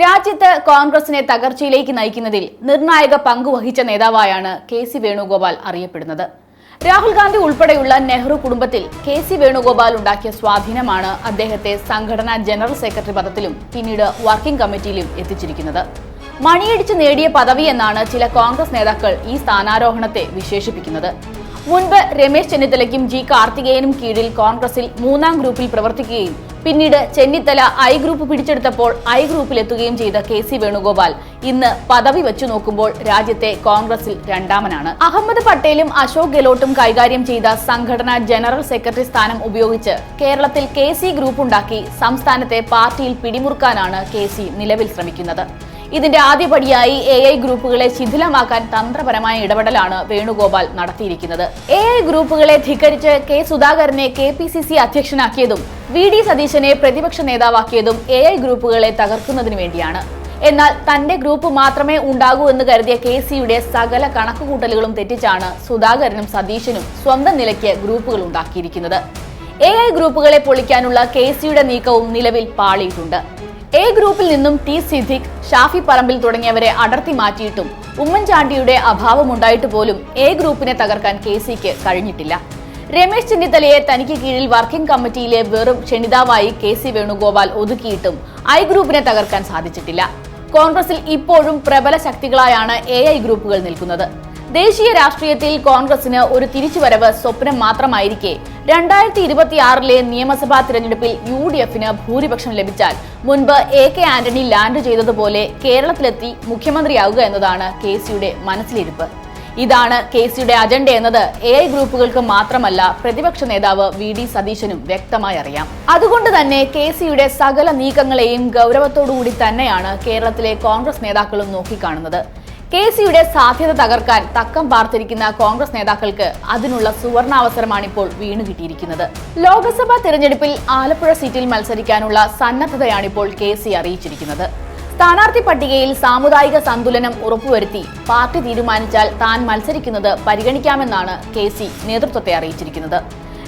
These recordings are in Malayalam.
രാജ്യത്ത് കോൺഗ്രസിനെ തകർച്ചയിലേക്ക് നയിക്കുന്നതിൽ നിർണായക പങ്ക് വഹിച്ച നേതാവായാണ് കെ സി വേണുഗോപാൽ അറിയപ്പെടുന്നത്. രാഹുൽ ഗാന്ധി ഉൾപ്പെടെയുള്ള നെഹ്റു കുടുംബത്തിൽ കെ സി വേണുഗോപാൽ ഉണ്ടാക്കിയ സ്വാധീനമാണ് അദ്ദേഹത്തെ സംഘടനാ ജനറൽ സെക്രട്ടറി പദത്തിലും പിന്നീട് വർക്കിംഗ് കമ്മിറ്റിയിലും എത്തിച്ചിരിക്കുന്നത്. മണിയടിച്ച് നേടിയ പദവി എന്നാണ് ചില കോൺഗ്രസ് നേതാക്കൾ ഈ സ്ഥാനാരോഹണത്തെ വിശേഷിപ്പിക്കുന്നത്. മുൻപ് രമേശ് ചെന്നിത്തലയ്ക്കും ജി കാർത്തികേയനും കീഴിൽ കോൺഗ്രസിൽ മൂന്നാം ഗ്രൂപ്പിൽ പ്രവർത്തിക്കുകയും പിന്നീട് ചെന്നിത്തല ഐ ഗ്രൂപ്പ് പിടിച്ചെടുത്തപ്പോൾ ഐ ഗ്രൂപ്പിലെത്തുകയും ചെയ്ത കെ സി വേണുഗോപാൽ ഇന്ന് പദവി വെച്ചു നോക്കുമ്പോൾ രാജ്യത്തെ കോൺഗ്രസിൽ രണ്ടാമനാണ്. അഹമ്മദ് പട്ടേലും അശോക് ഗെലോട്ടും കൈകാര്യം ചെയ്ത സംഘടനാ ജനറൽ സെക്രട്ടറി സ്ഥാനം ഉപയോഗിച്ച് കേരളത്തിൽ കെ സി ഗ്രൂപ്പ് ഉണ്ടാക്കി സംസ്ഥാനത്തെ പാർട്ടിയിൽ പിടിമുറുക്കാനാണ് കെ സി നിലവിൽ ശ്രമിക്കുന്നത്. ഇതിന്റെ ആദ്യപടിയായി എ ഐ ഗ്രൂപ്പുകളെ ശിഥിലമാക്കാൻ തന്ത്രപരമായ ഇടപെടലാണ് വേണുഗോപാൽ നടത്തിയിരിക്കുന്നത്. എ ഐ ഗ്രൂപ്പുകളെ ധിക്കരിച്ച് കെ സുധാകരനെ കെ പി സി സി അധ്യക്ഷനാക്കിയതും വി ഡി സതീശനെ പ്രതിപക്ഷ നേതാവാക്കിയതും എ ഐ ഗ്രൂപ്പുകളെ തകർക്കുന്നതിന് വേണ്ടിയാണ്. എന്നാൽ തന്റെ ഗ്രൂപ്പ് മാത്രമേ ഉണ്ടാകൂ എന്ന് കരുതിയ കെ സിയുടെ സകല കണക്കുകൂട്ടലുകളും തെറ്റിച്ചാണ് സുധാകരനും സതീശനും സ്വന്തം നിലയ്ക്ക് ഗ്രൂപ്പുകൾ ഉണ്ടാക്കിയിരിക്കുന്നത്. എ ഐ ഗ്രൂപ്പുകളെ പൊളിക്കാനുള്ള കെ സിയുടെ നീക്കവും നിലവിൽ പാളിയിട്ടുണ്ട്. എ ഗ്രൂപ്പിൽ നിന്നും ടി സിദ്ദിഖ് ഷാഫി പറമ്പിൽ തുടങ്ങിയവരെ അടർത്തി മാറ്റിയിട്ടും ഉമ്മൻചാണ്ടിയുടെ അഭാവമുണ്ടായിട്ട് പോലും എ ഗ്രൂപ്പിനെ തകർക്കാൻ കെ സിക്ക് കഴിഞ്ഞിട്ടില്ല. രമേശ് ചെന്നിത്തലയെ തനിക്ക് കീഴിൽ വർക്കിംഗ് കമ്മിറ്റിയിലെ വെറും ക്ഷണിതാവായി കെ സി വേണുഗോപാൽ ഒതുക്കിയിട്ടും ഐ ഗ്രൂപ്പിനെ തകർക്കാൻ സാധിച്ചിട്ടില്ല. കോൺഗ്രസിൽ ഇപ്പോഴും പ്രബല ശക്തികളായാണ് എ ഐ ഗ്രൂപ്പുകൾ നിൽക്കുന്നത്. ദേശീയ രാഷ്ട്രീയത്തിൽ കോൺഗ്രസിന് ഒരു തിരിച്ചുവരവ് സ്വപ്നം മാത്രമായിരിക്കെ. രണ്ടായിരത്തി ഇരുപത്തിയാറിലെ നിയമസഭാ തിരഞ്ഞെടുപ്പിൽ യു ഡി എഫിന് ഭൂരിപക്ഷം ലഭിച്ചാൽ മുൻപ് എ കെ ആന്റണി ലാൻഡ് ചെയ്തതുപോലെ കേരളത്തിലെത്തി മുഖ്യമന്ത്രിയാവുക എന്നതാണ് കെ സിയുടെ മനസ്സിലിരിപ്പ്. ഇതാണ് കെ സിയുടെ അജണ്ട എന്നത്. എ ഐ ഗ്രൂപ്പുകൾക്ക് മാത്രമല്ല പ്രതിപക്ഷ നേതാവ് വി ഡി സതീശനും വ്യക്തമായി അറിയാം. അതുകൊണ്ട് തന്നെ കെ സിയുടെ സകല നീക്കങ്ങളെയും ഗൗരവത്തോടുകൂടി തന്നെയാണ് കേരളത്തിലെ കോൺഗ്രസ് നേതാക്കളും നോക്കിക്കാണുന്നത്. കെ സിയുടെ സാധ്യത തകർക്കാൻ തക്കം പാർത്തിരിക്കുന്ന കോൺഗ്രസ് നേതാക്കൾക്ക് അതിനുള്ള സുവർണാവസരമാണിപ്പോൾ വീണു കിട്ടിയിരിക്കുന്നത്. ലോക്സഭാ തിരഞ്ഞെടുപ്പിൽ ആലപ്പുഴ സീറ്റിൽ മത്സരിക്കാനുള്ള സന്നദ്ധതയാണിപ്പോൾ കെ സി അറിയിച്ചിരിക്കുന്നത്. സ്ഥാനാർത്ഥി പട്ടികയിൽ സാമുദായിക സന്തുലനം ഉറപ്പുവരുത്തി പാർട്ടി തീരുമാനിച്ചാൽ താൻ മത്സരിക്കുന്നത് പരിഗണിക്കാമെന്നാണ് കെ സി നേതൃത്വത്തെ അറിയിച്ചിരിക്കുന്നത്.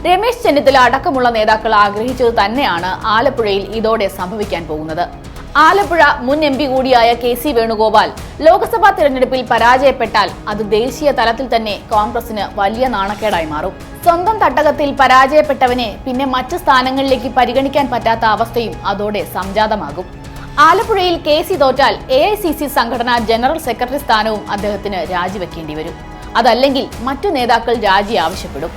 രമേശ് ചെന്നിത്തല അടക്കമുള്ള നേതാക്കൾ ആഗ്രഹിച്ചത് തന്നെയാണ് ആലപ്പുഴയിൽ ഇതോടെ സംഭവിക്കാൻ പോകുന്നത്. ആലപ്പുഴ മുൻ എം പി കൂടിയായ കെ സി വേണുഗോപാൽ. ലോക്സഭാ തിരഞ്ഞെടുപ്പിൽ പരാജയപ്പെട്ടാൽ അത് ദേശീയ തലത്തിൽ തന്നെ കോൺഗ്രസിന് വലിയ നാണക്കേടായി മാറും. സ്വന്തം തട്ടകത്തിൽ പരാജയപ്പെട്ടവനെ പിന്നെ മറ്റ് സ്ഥാനങ്ങളിലേക്ക് പരിഗണിക്കാൻ പറ്റാത്ത അവസ്ഥയും അതോടെ സംജാതമാകും. ആലപ്പുഴയിൽ കെ സി തോറ്റാൽ എ ഐ സി സി സംഘടനാ ജനറൽ സെക്രട്ടറി സ്ഥാനവും അദ്ദേഹത്തിന് രാജിവെക്കേണ്ടി വരും. അതല്ലെങ്കിൽ മറ്റു നേതാക്കൾ രാജി ആവശ്യപ്പെടും.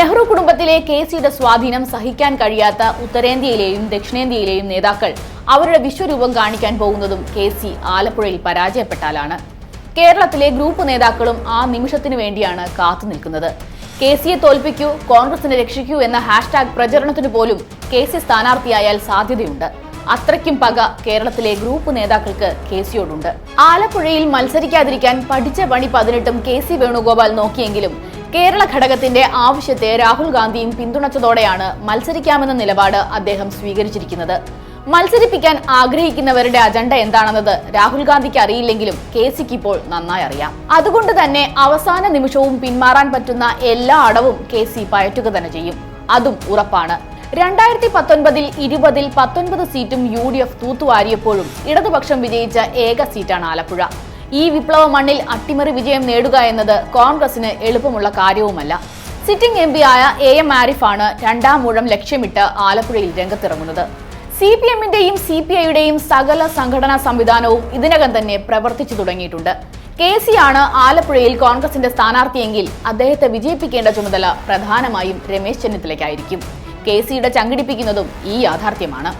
നെഹ്റു കുടുംബത്തിലെ കെ സിയുടെ സ്വാധീനം സഹിക്കാൻ കഴിയാത്ത ഉത്തരേന്ത്യയിലെയും ദക്ഷിണേന്ത്യയിലെയും നേതാക്കൾ അവരുടെ വിശ്വരൂപം കാണിക്കാൻ പോകുന്നതും കെ സി ആലപ്പുഴയിൽ പരാജയപ്പെട്ടാലാണ്. കേരളത്തിലെ ഗ്രൂപ്പ് നേതാക്കളും ആ നിമിഷത്തിനു വേണ്ടിയാണ് കാത്തു നിൽക്കുന്നത്. കെ സിയെ തോൽപ്പിക്കൂ കോൺഗ്രസിനെ രക്ഷിക്കൂ എന്ന ഹാഷ്ടാഗ് പ്രചരണത്തിന് പോലും കെ സി സ്ഥാനാർത്ഥിയായാൽ സാധ്യതയുണ്ട്. അത്രയ്ക്കും പക കേരളത്തിലെ ഗ്രൂപ്പ് നേതാക്കൾക്ക് കെ സിയോടുണ്ട്. ആലപ്പുഴയിൽ മത്സരിക്കാതിരിക്കാൻ പഠിച്ച പണി പതിനെട്ടും കെ സി വേണുഗോപാൽ നോക്കിയെങ്കിലും കേരള ഘടകത്തിന്റെ ആവശ്യത്തെ രാഹുൽ ഗാന്ധിയും പിന്തുണച്ചതോടെയാണ് മത്സരിക്കാമെന്ന നിലപാട് അദ്ദേഹം സ്വീകരിച്ചിരിക്കുന്നത്. മത്സരിപ്പിക്കാൻ ആഗ്രഹിക്കുന്നവരുടെ അജണ്ട എന്താണെന്നത് രാഹുൽ ഗാന്ധിക്ക് അറിയില്ലെങ്കിലും കെ സിക്ക് ഇപ്പോൾ നന്നായി അറിയാം. അതുകൊണ്ട് തന്നെ അവസാന നിമിഷവും പിന്മാറാൻ പറ്റുന്ന എല്ലാ അടവും കെ സി പയറ്റുക തന്നെ ചെയ്യും. അതും ഉറപ്പാണ്. രണ്ടായിരത്തി പത്തൊൻപതിൽ ഇരുപതിൽ പത്തൊൻപത് സീറ്റും യു ഡി എഫ് തൂത്തുവാരിയപ്പോഴും ഇടതുപക്ഷം വിജയിച്ച ഏക സീറ്റാണ് ആലപ്പുഴ. ഈ വിപ്ലവ മണ്ണിൽ അട്ടിമറി വിജയം നേടുക എന്നത് കോൺഗ്രസിന് എളുപ്പമുള്ള കാര്യവുമല്ല. സിറ്റിംഗ് എം പി ആയ എ എം ആരിഫാണ് രണ്ടാം മൂഴം ലക്ഷ്യമിട്ട് ആലപ്പുഴയിൽ രംഗത്തിറങ്ങുന്നത്. സി പി എമ്മിന്റെയും സി പി ഐയുടെയും സകല സംഘടനാ സംവിധാനവും ഇതിനകം തന്നെ പ്രവർത്തിച്ചു തുടങ്ങിയിട്ടുണ്ട്. കെ സി ആണ് ആലപ്പുഴയിൽ കോൺഗ്രസിന്റെ സ്ഥാനാർത്ഥിയെങ്കിൽ അദ്ദേഹത്തെ വിജയിപ്പിക്കേണ്ട ചുമതല പ്രധാനമായും രമേശ് ചെന്നിത്തലയ്ക്കായിരിക്കും. കെ സിയുടെ ചങ്കിടിപ്പിക്കുന്നതും ഈ യാഥാർത്ഥ്യമാണ്.